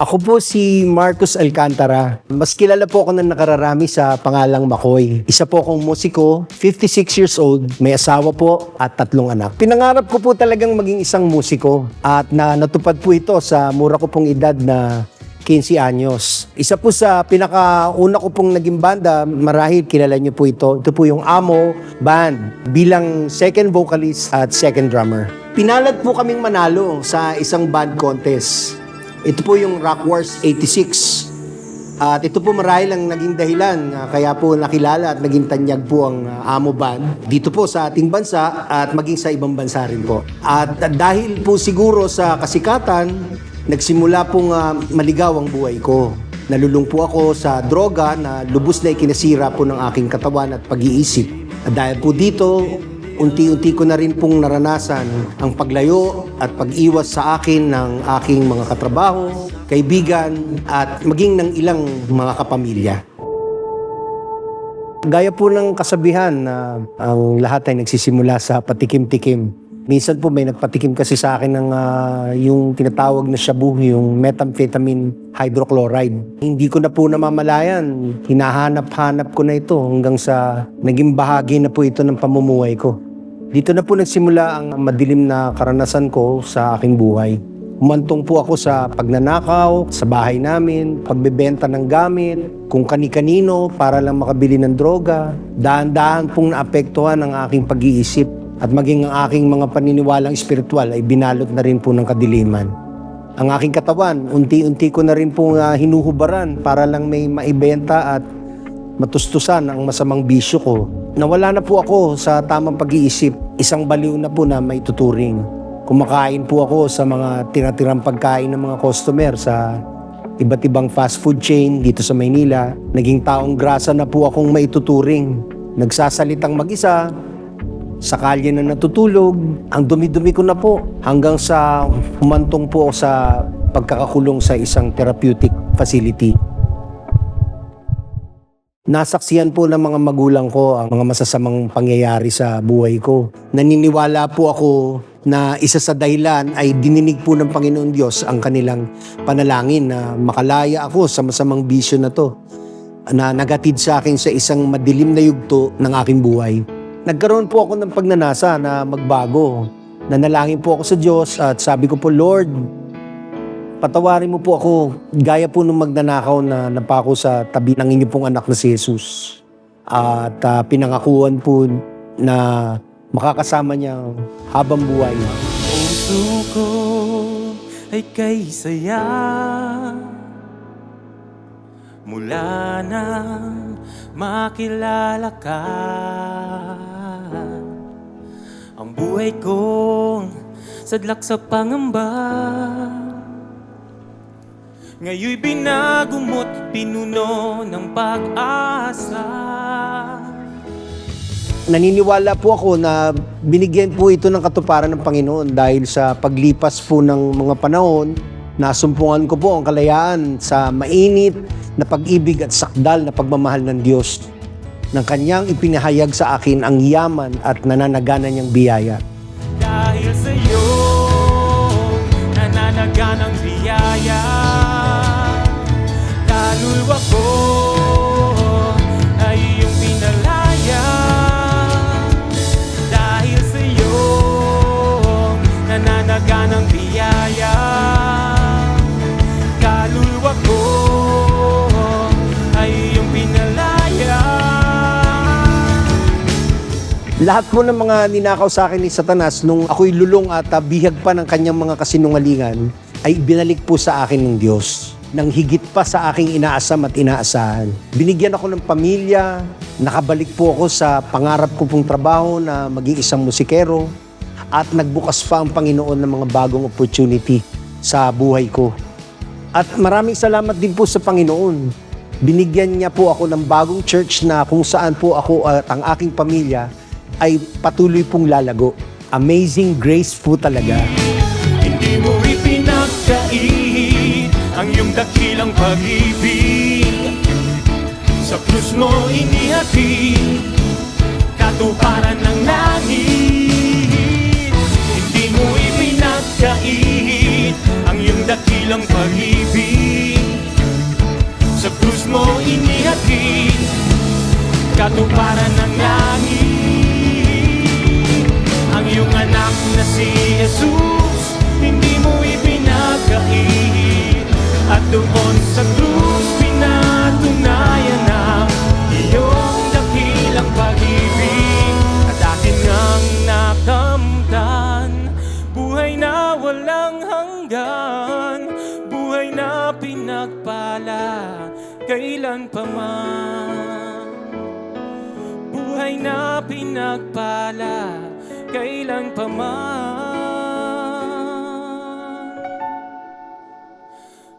Ako po si Marcos Alcantara. Mas kilala po ako ng nakararami sa pangalang Makoy. Isa po akong musiko, 56 years old, may asawa po at tatlong anak. Pinangarap ko po talagang maging isang musiko at na natupad po ito sa mura ko pong edad na 15 anyos. Isa po sa pinakauna ko pong naging banda, marahil kilala niyo po ito. Ito po yung Amo Band bilang second vocalist at second drummer. Pinalad po kaming manalo sa isang band contest. Ito po yung Rock Wars 86. At ito po marahil ang naging dahilan ah, kaya po nakilala at naging tanyag po ang ah, Amo Band dito po sa ating bansa at maging sa ibang bansa rin po. At ah, dahil po siguro sa kasikatan, nagsimula pong ah, maligaw ang buhay ko. Nalulung po ako sa droga na lubos na ikinasira po ng aking katawan at pag-iisip. At dahil po dito, unti-unti ko na rin pong naranasan ang paglayo at pag-iwas sa akin ng aking mga katrabaho, kaibigan at maging ng ilang mga kapamilya. Gaya po ng kasabihan na ang lahat ay nagsisimula sa patikim-tikim. Minsan po may nagpatikim kasi sa akin ng ah, yung tinatawag na shabu, yung methamphetamine hydrochloride. Hindi ko na po namamalayan. Hinahanap-hanap ko na ito hanggang sa naging bahagi na po ito ng pamumuhay ko. Dito na po nagsimula ang madilim na karanasan ko sa aking buhay. Umantong po ako sa pagnanakaw, sa bahay namin, pagbebenta ng gamit, kung kani-kanino para lang makabili ng droga. Dahan-dahan pong naapektuhan ang aking pag-iisip at maging ang aking mga paniniwalang espiritual ay binalot na rin po ng kadiliman. Ang aking katawan, unti-unti ko na rin pong ah, hinuhubaran para lang may maibenta at matustusan ang masamang bisyo ko. Nawala na po ako sa tamang pag-iisip. Isang baliw na po na may tuturing. Kumakain po ako sa mga tinatirang pagkain ng mga customer sa iba't ibang fast food chain dito sa Maynila. Naging taong grasa na po akong maituturing. Nagsasalitang mag-isa, sa kalye na natutulog, ang dumi-dumi ko na po hanggang sa humantong po sa pagkakakulong sa isang therapeutic facility. Nasaksiyan po ng mga magulang ko ang mga masasamang pangyayari sa buhay ko. Naniniwala po ako na isa sa dahilan ay dininig po ng Panginoon Diyos ang kanilang panalangin na makalaya ako sa masamang bisyo na to na nagatid sa akin sa isang madilim na yugto ng aking buhay. Nagkaroon po ako ng pagnanasa na magbago. Nanalangin po ako sa Diyos at sabi ko po, Lord, patawarin mo po ako gaya po nung magnanakaw na napako sa tabi ng inyo pong anak na si Jesus. At ah, pinangakuan po na makakasama niya habang buhay. Puso ko ay kay saya Mula nang makilala ka Ang buhay ko sadlak sa pangamba Ngayon'y binago mo't pinuno ng pag-asa Naniniwala po ako na binigyan po ito ng katuparan ng Panginoon dahil sa paglipas po ng mga panahon, nasumpungan ko po ang kalayaan sa mainit na pag-ibig at sakdal na pagmamahal ng Diyos ng kanyang ipinahayag sa akin ang yaman at nananagana niyang biyaya. Lahat po ng mga ninakaw sa akin ni Satanas nung ako'y lulong at ah, bihag pa ng kanyang mga kasinungalingan ay binalik po sa akin ng Diyos nang higit pa sa aking inaasam at inaasahan. Binigyan ako ng pamilya, nakabalik po ako sa pangarap ko pong trabaho na maging isang musikero at nagbukas pa ang Panginoon ng mga bagong opportunity sa buhay ko. At maraming salamat din po sa Panginoon. Binigyan niya po ako ng bagong church na kung saan po ako at ang aking pamilya ay patuloy pong lalago. Amazing grace po talaga. Hindi mo ipinagkait ang iyong dakilang pag-ibig. Sa krus mo inihatid, katuparan ng langit. Hindi mo ipinagkait ang iyong dakilang pag-ibig. Sa krus mo inihatid, katuparan ng iyong anak na si Jesus Hindi mo ipinagkait At doon sa krus pinatunayan ang iyong dakilang pag-ibig. At akin ang nakamtan Buhay na walang hanggan. Buhay na pinagpala Kailan pa man Buhay na pinagpala Kailan pa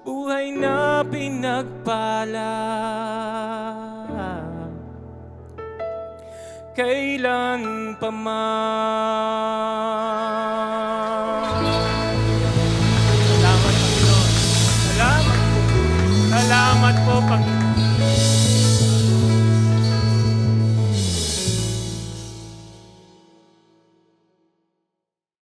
Buhay na pinagpala. Kailan pa man